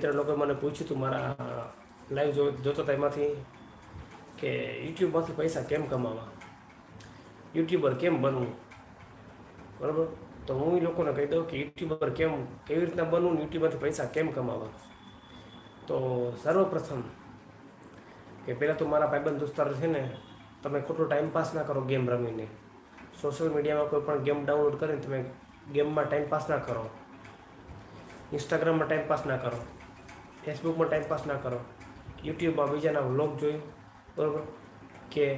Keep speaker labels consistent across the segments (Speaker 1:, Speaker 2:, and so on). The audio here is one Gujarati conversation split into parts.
Speaker 1: ત્રણ લોકોએ મને પૂછ્યું હતું મારા લાઈવ જો જોતો હતા એમાંથી કે યુટ્યુબમાંથી પૈસા કેમ કમાવા? યુટ્યુબર કેમ બનવું? બરાબર? તો હું એ લોકોને કહી દઉં કે યુટ્યુબર કેમ કેવી રીતના બનવું ને યુટ્યુબમાંથી પૈસા કેમ કમાવા? તો સર્વપ્રથમ કે પહેલાં તો મારા ભાઈબંધ દોસ્તાર છે ને, તમે ખોટો ટાઈમ પાસ ના કરો ગેમ રમીને. સોશિયલ મીડિયામાં કોઈ પણ ગેમ ડાઉનલોડ કરીને તમે ગેમમાં ટાઈમ પાસ ના કરો. ઇન્સ્ટાગ્રામમાં ટાઈમ પાસ ના કરો. ફેસબુકમાં ટાઈમ પાસ ના કરો. યુટ્યુબમાં બીજાના વ્લોગ જોઈ, બરાબર? કે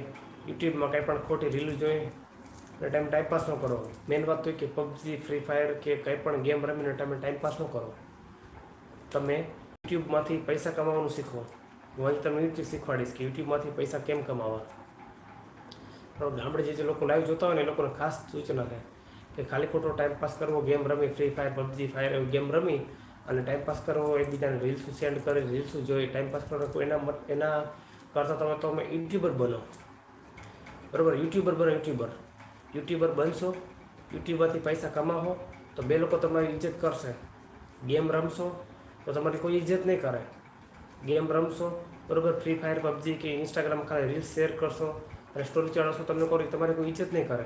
Speaker 1: યુટ્યુબમાં કંઈ પણ ખોટી રીલ જોઈ, અને ટાઈમ પાસ ન કરો. મેન વાત તો કે પબજી ફ્રી ફાયર કે કંઈ પણ ગેમ રમીને તમે ટાઈમ પાસ ન કરો. તમે યુટ્યુબમાંથી પૈસા કમાવાનું શીખો. હું આજે તમને યુટ્યુબ શીખવાડીશ કે યુટ્યુબમાંથી પૈસા કેમ કમાવા? બરાબર? ગામડે જે જે લોકો લાઈવ જોતા હોય ને એ લોકોને ખાસ સૂચના છે કે ખાલી ખોટો ટાઈમ પાસ કરવો ગેમ રમી free fire PUBG fire game રમી અને ટાઈમ પાસ કરવો એકબીજાને રીલ્સ સેન્ડ કરી રીલ્સ જોઈ ટાઈમ પાસ કરો એના એના કરતાં તમે તો અમે યુટ્યુબર બનો. બરાબર? યુટ્યુબર બનો યુટ્યુબર યુટ્યુબર બનશો યુટ્યુબરથી પૈસા કમાવો, તો બે લોકો તમારી ઇજ્જત કરશે. ગેમ રમશો, તો તમારી કોઈ ઇજ્જત નહીં કરે. ગેમ રમશો, બરાબર? ફ્રી ફાયર પબજી કે ઇન્સ્ટાગ્રામ ખાલી રીલ્સ શેર કરશો અને સ્ટોરી ચડાવશો, તમને કોઈ, તમારી કોઈ ઇજ્જત નહીં કરે.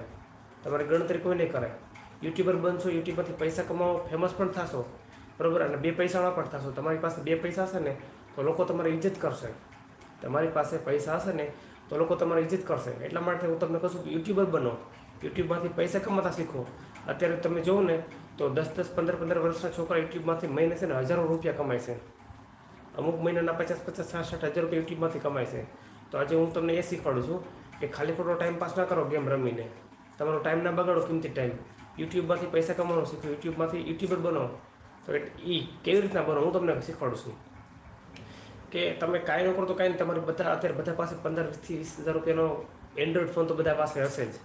Speaker 1: તમારી ગણતરી કોઈ નહીં કરે. યુટ્યુબર બનશો યુટ્યુબરથી પૈસા કમાવો ફેમસ પણ થશો. બરાબર? અને બે પૈસાવાળા પણ થશો. તમારી પાસે બે પૈસા હશે ને, તો લોકો તમારી ઇજ્જત કરશે. તમારી પાસે પૈસા હશે ને, તો લોકો તમારી ઇજ્જત કરશે. એટલા માટે હું તમને કહું છું કે યુટ્યુબર બનો. યુટ્યુબમાંથી પૈસા કમાતા શીખો. અત્યારે તમે જુઓ ને, તો દસ દસ પંદર પંદર વર્ષના છોકરા યુટ્યુબમાંથી મહિને છે ને હજારો રૂપિયા કમાય છે. અમુક મહિનાના પચાસ પચાસ સાઠ સાઠ હજાર રૂપિયા યુટ્યુબમાંથી કમાય છે. તો આજે હું તમને એ શીખવાડું છું કે ખાલી ખોટો ટાઈમ પાસ ના કરો ગેમ રમીને. તમારો ટાઈમ ના બગાડો કિંમતી ટાઈમ યુટ્યુબમાંથી પૈસા કમાવાનો શીખો. યુટ્યુબમાંથી યુટ્યુબર બનો. તો એ કેવી રીતના બનો? હું તમને શીખવાડું છું. કે તમે કાંઈ ન કરો તો કાંઈ તમારે બધા અત્યારે બધા પાસે પંદરથી વીસ હજાર રૂપિયાનો એન્ડ્રોઈડ ફોન તો બધા પાસે હશે જ.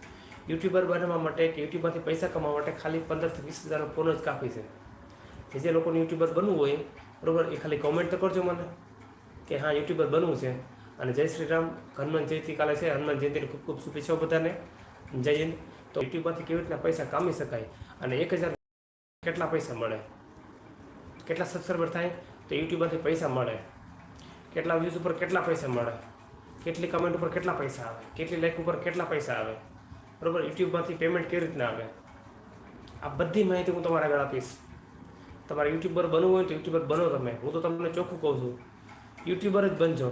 Speaker 1: યુટ્યુબર બનવા માટે કે યુટ્યુબમાંથી પૈસા કમાવા માટે ખાલી પંદરથી વીસ હજારનો ફોન જ કાફી છે. જે જે લોકોને યુટ્યુબર બનવું હોય, બરાબર, એ ખાલી કોમેન્ટ તો કરજો મને. કે હા યુટ્યુબર બનવું છે. અને જય શ્રી રામ, હનુમાન જયંતિ કાલે છે. હનુમાન જયંતિની ખૂબ ખૂબ શુભેચ્છાઓ બધાને. જય હિન્દ. તો યુટ્યુબમાંથી કેવી રીતના પૈસા કામી શકાય? અને એક હજાર કેટલા પૈસા મળે? કેટલા સબસ્ક્રાઈબર થાય તો યુટ્યુબમાંથી પૈસા મળે. કેટલા વ્યૂઝ ઉપર કેટલા પૈસા મળે. કેટલી કમેન્ટ ઉપર કેટલા પૈસા આવે. કેટલી લાઈક ઉપર કેટલા પૈસા આવે. બરાબર? યુટ્યુબમાંથી પેમેન્ટ કેવી રીતના આવે? આ બધી માહિતી હું તમારા આગળ આપીશ. તમારે યુટ્યુબર બનવું હોય તો યુટ્યુબર બનો તમે. હું તો તમને ચોખ્ખું કહું છું. યુટ્યુબર જ બનજો.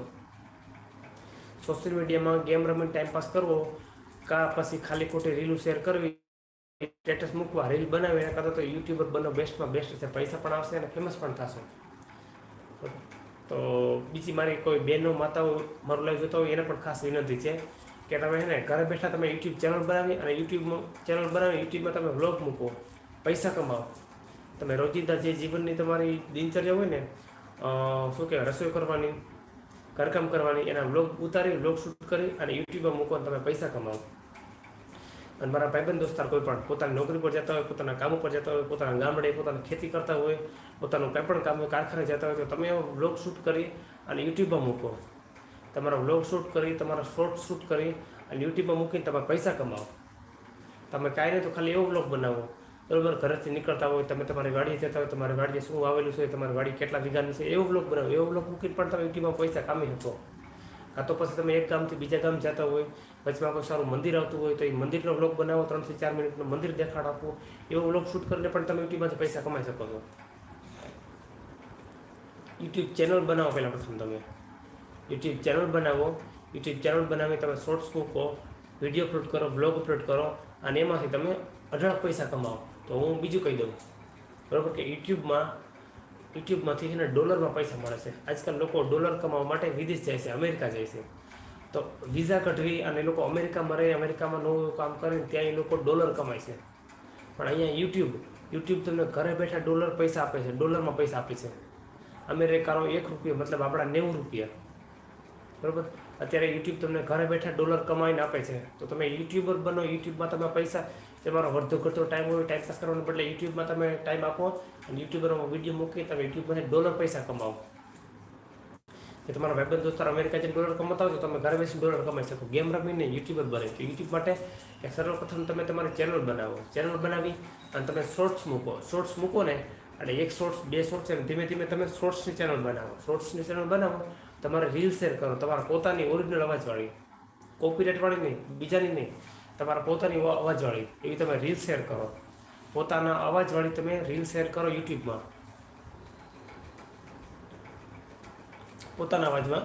Speaker 1: સોશિયલ મીડિયામાં ગેમ રમીને ટાઈમ પાસ કરવો. કા પછી ખાલી ખોટી રીલું શેર કરવી. સ્ટેટસ મૂકવા રીલ બનાવી એના કરતાં તો યુટ્યુબર બનો બેસ્ટમાં બેસ્ટ છે, પૈસા પણ આવશે અને ફેમસ પણ થશે. તો બીજી મારી કોઈ બહેનો માતાઓ મારું લાઈવ જોતા હોય, એને પણ ખાસ વિનંતી છે કે તમે ને ઘરે બેઠા તમે યુટ્યુબ ચેનલ બનાવી અને યુટ્યુબમાં ચેનલ બનાવી યુટ્યુબમાં તમે વ્લોગ મૂકો, પૈસા કમાવો. તમે રોજિંદા જે જીવનની તમારી દિનચર્યા હોય ને શું કહેવાય, રસોઈ કરવાની, ઘરકામ કરવાની, એના વ્લોગ ઉતારી વ્લોગ શૂટ કરી અને યુટ્યુબમાં મૂકો તમે પૈસા કમાવો. અને મારા ભાઈબંધ દોસ્તાર કોઈ પણ, પોતાની નોકરી પર જતા હોય, પોતાના કામ ઉપર જતા હોય, પોતાના ગામડે, પોતાની ખેતી કરતા હોય, પોતાનું કંઈ પણ કામ હોય, કારખાને જતા હોય, તો તમે એવો શૂટ કરી અને યુટ્યુબમાં મૂકો. તમારા વ્લોગ શૂટ કરી, તમારા શોર્ટ શૂટ કરી અને યુટ્યુબમાં મૂકીને તમે પૈસા કમાવો. તમે કાંઈ નહીં તો ખાલી એવો વ્લોગ બનાવો. બરોબર? ઘરેથી નીકળતા હોય, તમે તમારી વાડીએ જતા હોય, તમારી વાડીએ શું આવેલું છે, તમારી વાડી કેટલા વીઘાની છે, એવો વ્લોગ બનાવો. એવો વ્લોગ મૂકીને પણ તમે યુટ્યુબમાં પૈસા કામી શકો. કાં તો પછી તમે એક ગામથી બીજા ગામ જતા હોય, વચમાં કોઈ સારું મંદિર આવતું હોય તો એ મંદિરનો વ્લોગ બનાવો ત્રણથી ચાર મિનિટનો મંદિર દેખાડ આપો, એવો વ્લોગ શૂટ કરીને પણ તમે યુટ્યુબમાંથી પૈસા કમાઈ શકો છો. યુટ્યુબ ચેનલ બનાવો પહેલાં પ્રથમ તમે. યુટ્યુબ ચેનલ બનાવો, યુટ્યુબ ચેનલ બનાવી તમે શોર્ટ્સ મૂકો વીડિયો અપલોડ કરો બ્લોગ અપલોડ કરો, અને એમાંથી તમે અઢળક પૈસા કમાવો. તો હું બીજું કહી દઉં. બરાબર કે યુટ્યુબમાં યુટ્યુબમાંથી છે ને ડોલરમાં પૈસા મળે છે. આજકાલ લોકો ડોલર કમાવા માટે વિદેશ જાય છે, અમેરિકા જાય છે. તો વિઝા કઢવી અને લોકો અમેરિકામાં રહે, અમેરિકામાં નવું કામ કરે ત્યાં એ લોકો ડોલર કમાય છે. પણ અહીંયા યુટ્યુબ યુટ્યુબ તમને ઘરે બેઠા ડોલર પૈસા આપે છે, ડોલરમાં પૈસા આપે છે. અમેરિકાનો એક રૂપિયો, મતલબ આપણા નેવું રૂપિયા. બરાબર? અત્યારે યુટ્યુબ તમને ઘરે બેઠા ડોલર કમાઈને આપે છે. તો તમે યુટ્યુબર બનો, યુટ્યુબમાં તમે પૈસા તમારો વધુ કરતો ટાઈમ હોય ટાઈમ પાસ કરવાનો બદલે યુટ્યુબમાં તમે ટાઈમ આપો અને યુટ્યુબરમાં વીડિયો મૂકી તમે યુટ્યુબમાંથી ડોલર પૈસા કમાવો. કે તમારા વેબન દોસ્તાર અમેરિકા જઈને ડોલર કમાતા હોય તો તમે ઘરે બેસીને ડોલર કમાઈ શકો. ગેમ રમીને યુટ્યુબર બને તો યુટ્યુબ માટે એક સર્વપ્રથમ તમે તમારી ચેનલ બનાવો. ચેનલ બનાવી અને તમે શોર્ટ્સ મૂકો. શોર્ટ્સ મૂકો ને એટલે એક શોર્ટ્સ બે શોર્ટ્સ એમ ધીમે ધીમે તમે શોર્ટ્સની ચેનલ બનાવો. શોર્ટ્સની ચેનલ બનાવો, તમારે રીલ શેર કરો. તમારા પોતાની ઓરિજિનલ અવાજવાળી. કોપીરાઇટવાળી નહીં, બીજાની નહીં. તમારા પોતાની અવાજવાળી, એવી તમે રીલ શેર કરો. પોતાના અવાજવાળી તમે રીલ શેર કરો યુટ્યુબમાં. પોતાના અવાજમાં.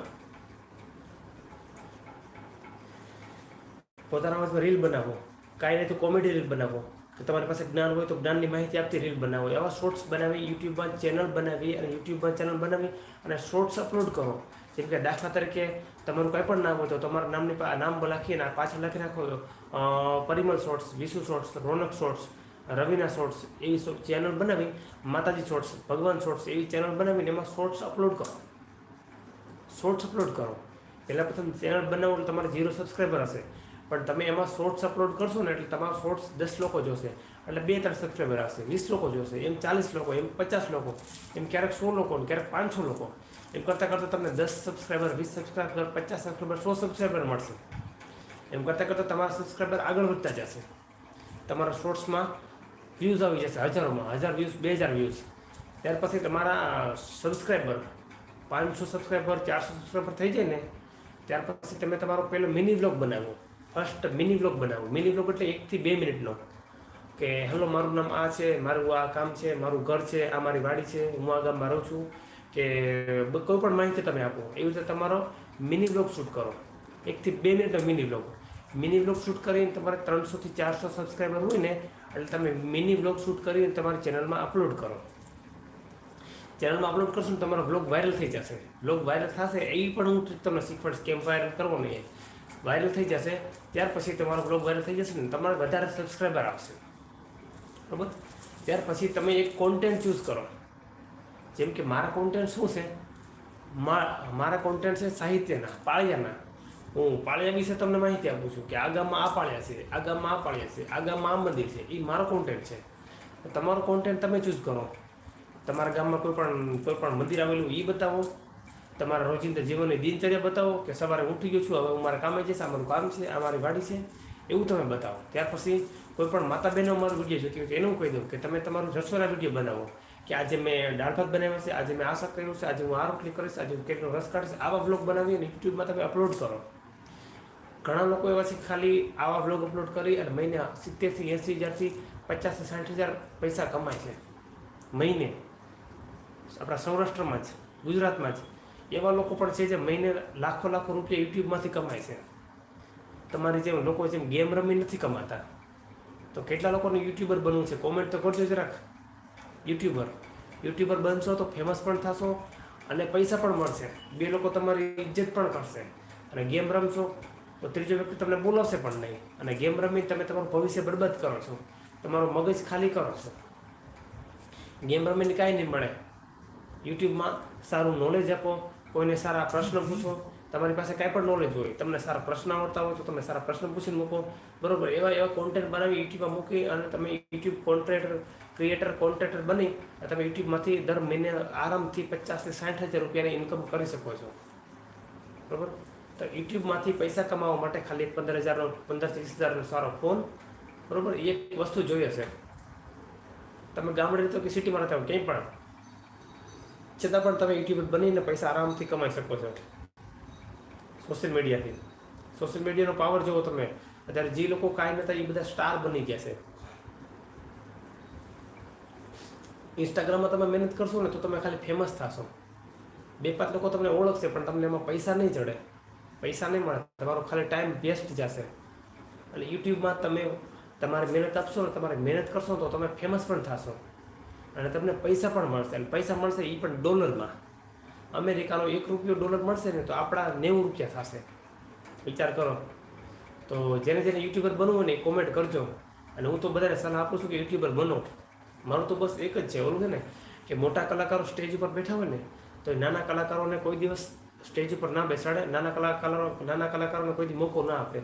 Speaker 1: પોતાના અવાજમાં રીલ બનાવો. કાંઈ નહીં તો કોમેડી રીલ બનાવો. કે તમારી પાસે જ્ઞાન હોય તો જ્ઞાનની માહિતી આપતી રીલ બનાવો. એવા શોર્ટ્સ બનાવી, યુટ્યુબમાં ચેનલ બનાવી અને યુટ્યુબમાં ચેનલ બનાવી અને શોર્ટ્સ અપલોડ કરો. જેમ કે દાખલા તરીકે તમારું કંઈ પણ નામ હોય તો તમારા નામની નામ લખીને પાછળ લખી નાખો Parimal shorts Vishu shorts Ronak shorts Raveena shorts એવી ચેનલ બનાવી, માતાજી શોર્ટ્સ ભગવાન શોર્ટ્સ એવી ચેનલ બનાવીને એમાં શોર્ટ્સ અપલોડ કરો. શોર્ટ્સ અપલોડ કરો. પહેલાં પ્રથમ ચેનલ બનાવો એટલે તમારે ઝીરો સબસ્ક્રાઈબર હશે. પણ તમે એમાં શોર્ટ્સ અપલોડ કરશો ને એટલે તમારા શોર્ટ્સ દસ લોકો જોશે. એટલે બે, ત્રણ સબસ્ક્રાઈબર આવશે વીસ લોકો જોશે એમ ચાલીસ લોકો, એમ પચાસ લોકો, એમ ક્યારેક સો લોકો ક્યારેક પાંચસો લોકો. એમ કરતાં કરતાં તમને દસ સબસ્ક્રાઈબર વીસ સબસ્ક્રાઈબર પચાસ સબસ્ક્રાઈબર સો સબસ્ક્રાઈબર મળશે. એમ કરતાં કરતાં તમારા સબસ્ક્રાઈબર આગળ વધતા જશે. તમારા શોર્ટ્સમાં વ્યૂઝ આવી જશે, હજારોમાં, હજાર વ્યૂઝ બે હજાર વ્યૂઝ ત્યાર પછી તમારા સબસ્ક્રાઈબર પાંચસો સબસ્ક્રાઈબર ચારસો સબસ્ક્રાઈબર થઈ જાય ને, ત્યાર પછી તમે તમારો પહેલો મિની વ્લોગ બનાવો. ફર્સ્ટ મિની વ્લોગ બનાવો. મિની વ્લોગ એટલે એકથી બે મિનિટનો કે, હેલો, મારું નામ આ છે, મારું આ કામ છે, મારું ઘર છે, આ મારી વાડી છે, હું આ ગામમાં રહું છું. કે કોઈ પણ માહિતી તમે આપો. એવી રીતે તમારો મિની વ્લોગ શૂટ કરો. એકથી બે મિનિટનો mini vlog. Mini vlog shoot કરીને તમારે ત્રણસોથી ચારસો સબસ્ક્રાઈબર હોય ને, એટલે તમે મિની વ્લોગ શૂટ કરીને તમારી ચેનલમાં અપલોડ કરો. ચેનલમાં અપલોડ કરશો ને તમારો વ્લોગ વાયરલ થઈ જશે. વ્લોગ વાયરલ થશે એ પણ હું તમને શીખવાડીશ કેમ વાયરલ કરવો નહીં. વાયરલ થઈ જશે, ત્યાર પછી તમારો વ્લોગ વાયરલ થઈ જશે ને, તમારે વધારે સબસ્ક્રાઈબર આવશે. બરાબર? ત્યાર પછી તમે એક કોન્ટેન્ટ ચૂઝ કરો. જેમ કે મારા કોન્ટેન્ટ શું છે? મારા કોન્ટેન્ટ છે સાહિત્યના, પાળિયાના. હું પાળિયા વિશે તમને માહિતી આપું છું કે આ ગામમાં આ પાળિયા છે, આ ગામમાં આ પાળિયા છે, આ ગામમાં આ મંદિર છે એ મારો કોન્ટેન્ટ છે. તમારો કોન્ટેન્ટ તમે ચૂઝ કરો. તમારા ગામમાં કોઈ પણ કોઈ પણ મંદિર આવેલું એ બતાવો. તમારા રોજિંદા જીવનની દિનચર્યા બતાવો કે સવારે ઉઠી ગયો છું, હવે હું મારા કામે જઈશ, આ મારું કામ છે, આ મારી વાડી છે, એવું તમે બતાવો. ત્યાર પછી કોઈ પણ માતા બહેનો અમારું વીડિયો જોતી હોય તો એનું કહી દઉં કે તમે તમારું રસોડા વીડિયો બનાવો, કે આજે મેં દાળ ભાત બનાવ્યો છે, આજે મેં આ શાક કર્યું છે, આજે હું આ રોટલી કરીશ, આજે હું કેટલો રસ કાઢીશ, આવા વ્લોગ બનાવી અને યુટ્યુબમાં તમે અપલોડ કરો. ઘણા લોકો એવા છે ખાલી આવા વ્લોગ અપલોડ કરી અને મહિને સિત્તેરથી એંસી હજારથી પચાસથી સાઠ હજાર પૈસા કમાય છે. મહિને. આપણા સૌરાષ્ટ્રમાં જ, ગુજરાતમાં જ. એવા લોકો પણ છે જે મહિને લાખો લાખો રૂપિયા યુટ્યુબમાંથી કમાય છે. તમારી જેમ લોકો જેમ ગેમ રમી નથી કમાતા. તો કેટલા લોકોને યુટ્યુબર બનવું છે? કોમેન્ટ તો કરજો જરાક. યુટ્યુબર. યુટ્યુબર બનશો તો ફેમસ પણ થશો અને પૈસા પણ મળશે. બે લોકો તમારી ઇજ્જત પણ કરશે. અને ગેમ રમશો તો ત્રીજો વ્યક્તિ તમને બોલાવશે પણ નહીં. અને ગેમ રમી તમે તમારું ભવિષ્ય બરબાદ કરો છો. તમારું મગજ ખાલી કરો છો. ગેમ રમીને કાંઈ નહીં મળે. યુટ્યુબમાં સારું નોલેજ આપો, કોઈને સારા પ્રશ્ન પૂછો તમારી પાસે કાંઈ પણ નોલેજ હોય, તમને સારા પ્રશ્ન આવડતા હોય તો તમે સારા પ્રશ્ન પૂછીને મૂકો. બરોબર, એવા એવા કોન્ટેન્ટ બનાવી યુટ્યુબમાં મૂકી અને તમે યુટ્યુબ કોન્ટ્રેક્ટર ક્રિએટર કોન્ટ્રેક્ટર બની તમે યુટ્યુબમાંથી દર મહિને આરામથી પચાસથી સાઠ હજાર રૂપિયાની ઇન્કમ કરી શકો છો. બરાબર? તો યુટ્યુબમાંથી પૈસા કમાવા માટે ખાલી પંદર હજારનો પંદર ત્રીસ હજારનો સારો ફોન બરાબર? એક વસ્તુ જોઈએ છે. તમે ગામડે રહેતો કે સિટીમાં રહેતા હોય, ક્યાંય પણ. છતાં પણ તમે યુટ્યુબર બનીને પૈસા આરામથી કમાઈ શકો છો. સોશિયલ મીડિયાથી. સોશિયલ મીડિયાનો પાવર જુઓ તમે. અત્યારે જે લોકો કાંઈ નતા, એ બધા સ્ટાર બની ગયા છે. ઇન્સ્ટાગ્રામમાં તમે મહેનત કરશો ને, તો તમે ખાલી ફેમસ થશો. બે પાંચ લોકો તમને ઓળખશે, પણ તમને એમાં પૈસા નહીં ચડે. પૈસા નહીં મળે. તમારો ખાલી ટાઈમ વેસ્ટ જશે. અને યુટ્યુબમાં તમે તમારે મહેનત આપશો ને, તમારે મહેનત કરશો તો તમે ફેમસ પણ થશો. અને તમને પૈસા પણ મળશે. અને પૈસા મળશે એ પણ ડોલરમાં અમેરિકાનો એક રૂપિયો ડોલર મળશે ને તો આપણા નેવું રૂપિયા થશે. વિચાર કરો. તો જેને જેને યુટ્યુબર બનવું હોય ને કોમેન્ટ કરજો. અને હું તો બધાને સલાહ આપું છું કે યુટ્યુબર બનો. મારું તો બસ એક જ છે, ઓલું છે ને કે મોટા કલાકારો સ્ટેજ ઉપર બેઠા હોય ને તો એ નાના કલાકારોને કોઈ દિવસ સ્ટેજ ઉપર ના બેસાડે, નાના કલાકારો, નાના કલાકારોને કોઈ મોકો ના આપે.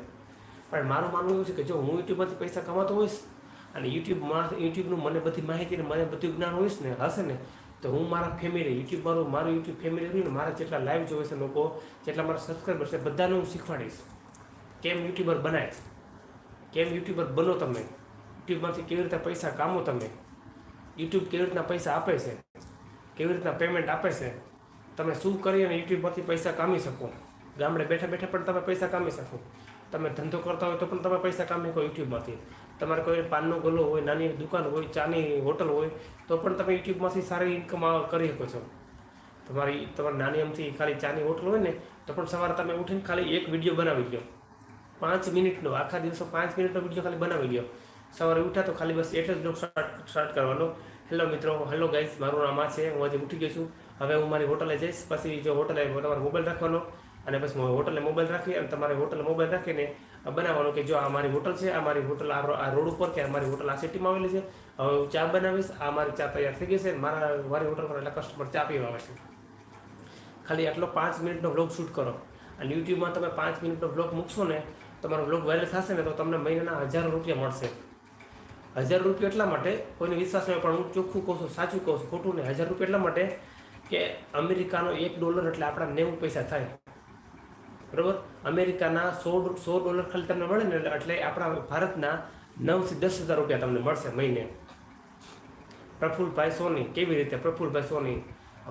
Speaker 1: પણ મારું માનવું એવું છે કે જો હું યુટ્યુબમાંથી પૈસા કમાતો હોઈશ અને યુટ્યુબમાં યુટ્યુબનું મને બધી માહિતી ને મને બધું જ્ઞાન હોઈશ ને હશે ને તો હું મારા ફેમિલી યુટ્યુબ મારું મારું યુટ્યુબ ફેમિલી રહ્યું ને મારા જેટલા લાઈવ જોવે છે લોકો, જેટલા મારા સબસ્ક્રાઈબર છે, બધાને હું શીખવાડીશ. કેમ યુટ્યુબર બનાય? કેમ યુટ્યુબર બનો તમે? યુટ્યુબમાંથી કેવી રીતે પૈસા કામો તમે? યુટ્યુબ કેવી રીતના પૈસા આપે છે? કેવી રીતના પેમેન્ટ આપે છે? તમે શું કરી અને યુટ્યુબમાંથી પૈસા કામી શકો? ગામડે બેઠા બેઠા પણ તમે પૈસા કામી શકો. તમે ધંધો કરતા હોય તો પણ તમે પૈસા કામી શકો યુટ્યુબમાંથી તમારે કોઈ પાનનો ગલ્લો હોય, નાની દુકાન હોય, ચાની હોટલ હોય, તો પણ તમે યુટ્યુબમાંથી સારી ઇન્કમ કરી શકો છો. તમારી તમારી નાની અમથી ખાલી ચાની હોટલ હોય ને, તો પણ સવારે તમે ઉઠીને ખાલી એક વીડિયો બનાવી લો પાંચ મિનિટનો, આખા દિવસો પાંચ મિનિટનો વીડિયો ખાલી બનાવી લો સવારે ઉઠ્યા તો ખાલી બસ એટલે જ સ્ટાર્ટ સ્ટાર્ટ કરવાનો. હેલો મિત્રો, હેલો ગાઈઝ, મારું નામ આ છે, હું આજે ઉઠી ગયો છું. હવે હું મારી હોટલે જઈશ, પછી જો હોટલે તમારો મોબાઈલ રાખવાનો, અને પછી હોટલે મોબાઈલ રાખી અને તમારે હોટલે મોબાઈલ રાખીને બનાવવાનું કે જો આ મારી હોટલ છે, આ મારી હોટલ આ રોડ ઉપર કે મારી હોટલ આ સિટીમાં આવેલી છે, હવે હું ચા બનાવીશ, આ મારી ચા તૈયાર થઈ ગઈ છે, મારા, મારી હોટલ પર એટલે કસ્ટમર ચા પીવા આવે છે. ખાલી આટલો પાંચ મિનિટનો વ્લોગ શૂટ કરો. અને યુટ્યુબમાં તમે પાંચ મિનિટનો વ્લોગ મૂકશો ને, તમારો વ્લોગ વાયરલ થશે ને, તો તમને મહિનાના હજારો રૂપિયા મળશે. હજાર રૂપિયા એટલા માટે, કોઈને વિશ્વાસ નહીં પણ હું ચોખ્ખું કહું છું, સાચું કહું છું, ખોટું નહીં. હજાર રૂપિયા એટલા માટે કે અમેરિકાનો એક ડોલર એટલે આપણા નેવું પૈસા થાય. બરાબર? અમેરિકાના સો સો ડોલર ખાલી તમને મળે ને એટલે આપણા ભારતના નવથી દસ હજાર રૂપિયા તમને મળશે મહિને. પ્રફુલભાઈ સોની, કેવી રીતે પ્રફુલભાઈ સોની?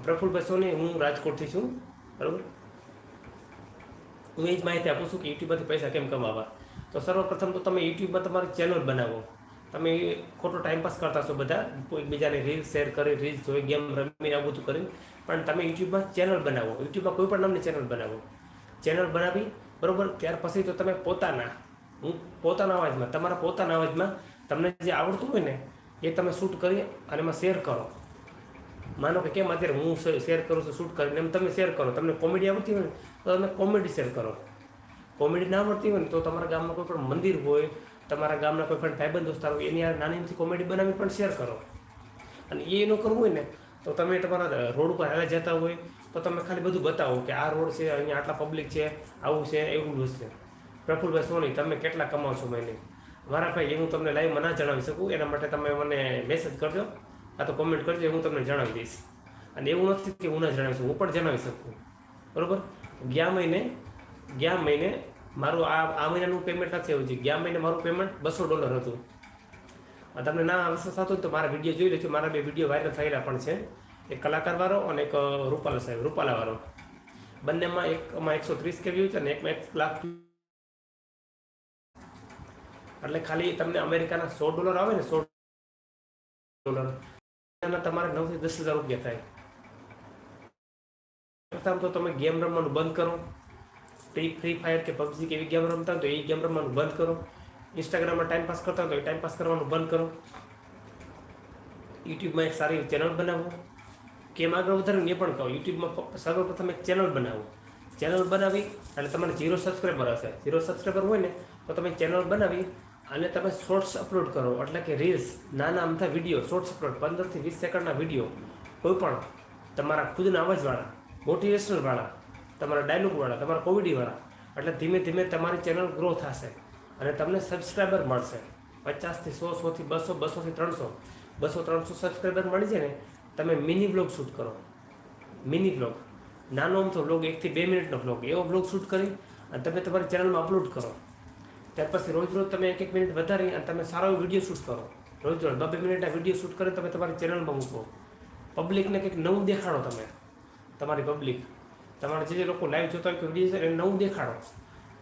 Speaker 1: પ્રફુલભાઈ સોની, હું રાજકોટથી છું, બરાબર? હું એ જ માહિતી આપું છું કે યુટ્યુબમાંથી પૈસા કેમ કમાવા. તો સર્વપ્રથમ તો તમે યુટ્યુબમાં તમારી ચેનલ બનાવો. તમે ખોટો ટાઈમપાસ કરતા છો બધા એકબીજાને રીલ શેર કરી રીલ જોઈ, ગેમ રમી આ બધું કરીને. પણ તમે યુટ્યુબમાં ચેનલ બનાવો. યુટ્યુબમાં કોઈ પણ નામની ચેનલ બનાવો. ચેનલ બનાવી, બરાબર? ત્યાર પછી તો તમે પોતાના, હું પોતાના અવાજમાં, તમારા પોતાના અવાજમાં તમને જે આવડતું હોય ને, એ તમે શૂટ કરી અને એમાં શેર કરો. માનો કે કેમ અત્યારે હું શેર કરું છું શૂટ કરીને એમ તમે શેર કરો. તમને કોમેડી આવડતી હોય ને, તો તમે કોમેડી શેર કરો. કોમેડી ના આવડતી હોય ને, તો તમારા ગામમાં કોઈ પણ મંદિર હોય, તમારા ગામના કોઈ પણ ભાઈબંધ દોસ્તાર હોય, એની નાની અમથી કોમેડી બનાવી પણ શેર કરો. અને એ એનું કરવું હોય ને, તો તમે તમારા રોડ ઉપર હાલે જતા હોય તો તમે ખાલી બધું બતાવો કે આ રોડ છે, અહીંયા આટલા પબ્લિક છે, આવું છે, એવું છે પ્રફુલભાઈ સોની, તમે કેટલા કમાઓ છો મહિને? મારા ભાઈ, એ હું તમને લાઈવમાં ના જણાવી શકું, એના માટે તમે મને મેસેજ કરજો. આ તો કોમેન્ટ કરજો હું તમને જણાવી દઈશ. અને એવું નથી કે હું ના જણાવી શકું, હું પણ જણાવી શકું. બરાબર? ગયા મહિને ગયા મહિને મારું આ આ મહિનાનું પેમેન્ટ નથી આવ્યું છે. ગયા મહિને મારું પેમેન્ટ બસો ડોલર હતું. તમને ના વિશ્વાસ થતો તો મારા વીડિયો જોઈ લેજો. મારા બે વીડિયો વાયરલ થયેલા પણ છે. એક કલાકારવાળો અને એક રૂપાલા સાહેબ રૂપાલાવાળો બંનેમાં એકમાં એકસો ત્રીસ કે વ્યૂ છે અને એકમાં એક લાખ. એટલે ખાલી તમને અમેરિકાના સો ડોલર આવે ને, સો ડોલર. એના તમારે નવથી દસ હજાર રૂપિયા થાય. પ્રથમ તો તમે ગેમ રમવાનું બંધ કરો. ફ્રી ફ્રી ફાયર કે પબજી કે એવી ગેમ રમતા હોય તો એ ગેમ રમવાનું બંધ કરો. ઇન્સ્ટાગ્રામમાં ટાઈમ પાસ કરતા હોય તો એ ટાઈમ પાસ કરવાનું બંધ કરો. યુટ્યુબમાં એક સારી ચેનલ બનાવો. કેમ આગળ વધારવું એ પણ કહો, યુટ્યુબમાં સર્વપ્રથમ એક ચેનલ બનાવો. ચેનલ બનાવી એટલે તમારે ઝીરો સબસ્ક્રાઈબર હશે. ઝીરો સબસ્ક્રાઈબર હોય ને, તો તમે ચેનલ બનાવી અને તમે શોર્ટ્સ અપલોડ કરો. એટલે કે રીલ્સ નાના અમથા વીડિયો શોર્ટ્સ અપલોડ પંદરથી વીસ સેકન્ડના વીડિયો કોઈ પણ તમારા ખુદના અવાજવાળા મોટિવેશનલવાળા તમારા ડાયલોગવાળા તમારા કોમેડીવાળા એટલે ધીમે ધીમે તમારી ચેનલ ગ્રો થશે અને તમને સબસ્ક્રાઈબર મળશે. પચાસથી સો સોથી બસો બસોથી ત્રણસો. બસો, ત્રણસો સબસ્ક્રાઈબર મળી જાય ને તમે મિની બ્લોગ શૂટ કરો. મિની બ્લોગ નાનો અમથો બ્લોગ એકથી બે મિનિટનો બ્લોગ એવો બ્લોગ શૂટ કરી અને તમે તમારી ચેનલમાં અપલોડ કરો. ત્યાર પછી રોજ રોજ તમે એક એક મિનિટ વધારી અને તમે સારો વીડિયો શૂટ કરો. રોજ રોજ બે મિનિટના વીડિયો શૂટ કરી તમે તમારી ચેનલમાં મૂકો. પબ્લિકને કંઈક નવું દેખાડો તમે. તમારી પબ્લિક તમારા જે લોકો લાઈવ જોતા હોય કે વીડિયો છે એને નવું દેખાડો.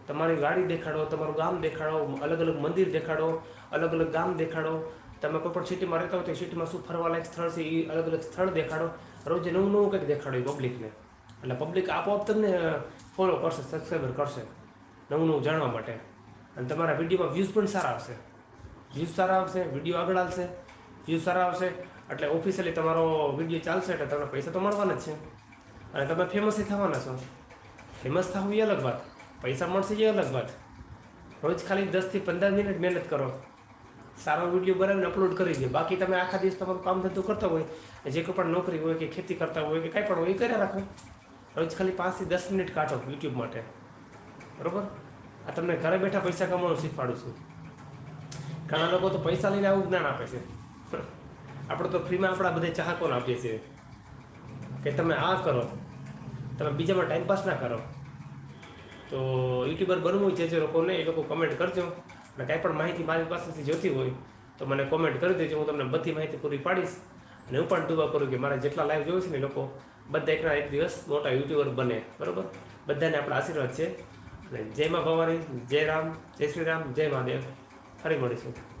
Speaker 1: તમારી ગાડી દેખાડો, તમારું ગામ દેખાડો, અલગ અલગ મંદિર દેખાડો, અલગ અલગ ગામ દેખાડો. તમે કોઈ પણ સિટીમાં રહેતા હોય તો સિટીમાં શું ફરવાલાયક સ્થળ છે એ અલગ અલગ સ્થળ દેખાડો. રોજ નવું નવું કંઈક દેખાડો એ પબ્લિકને એટલે પબ્લિક આપોઆપ તમને ફોલો કરશે સબસ્ક્રાઈબર કરશે, નવું નવું જાણવા માટે. અને તમારા વિડીયોમાં વ્યૂઝ પણ સારા આવશે. વ્યૂઝ સારા આવશે વીડિયો આગળ આવશે વ્યૂઝ સારા આવશે. એટલે ઓફિશિયલી તમારો વીડિયો ચાલશે એટલે તમને પૈસા તો મળવાના જ છે. અને તમે ફેમસ થવાના છો. ફેમસ થવું એ અલગ વાત. પૈસા મળશે એ અલગ વાત. રોજ ખાલી દસથી પંદર મિનિટ મહેનત કરો. સારો વીડિયો બનાવીને અપલોડ કરી દે. બાકી તમે આખા દિવસ તમારું કામ ધંધો કરતા હોય, જે કોઈ પણ નોકરી હોય કે ખેતી કરતા હોય કે કાંઈ પણ હોય, એ કર્યા રાખો. રોજ ખાલી પાંચથી દસ મિનિટ કાઢો યુટ્યુબ માટે. બરાબર? આ તમને ઘરે બેઠા પૈસા કમાવાનું શીખવાડું છું. ઘણા લોકો તો પૈસા લઈને આવું જ્ઞાન આપે છે. આપણે તો ફ્રીમાં આપણા બધા ચાહકોને આપીએ છીએ. કે તમે આ કરો. તમે બીજામાં ટાઈમ પાસ ના કરો. તો યુટ્યુબર બનવું છે જે લોકોને, એ લોકો કમેન્ટ કરજો. અને કાંઈ પણ માહિતી મારી પાસેથી જોતી હોય તો મને કોમેન્ટ કરી દેજો, હું તમને બધી માહિતી પૂરી પાડીશ. અને હું પણ દુઆ કરું કે મારા જેટલા લાઈવ જોયું છે ને લોકો, બધા એકના એક દિવસ મોટા યુટ્યુબર બને, બરાબર? બધાને આપણા આશીર્વાદ છે. અને જય મા ભવાની, જય રામ, જય શ્રી રામ, જય મહાદેવ. ફરી મળીશું.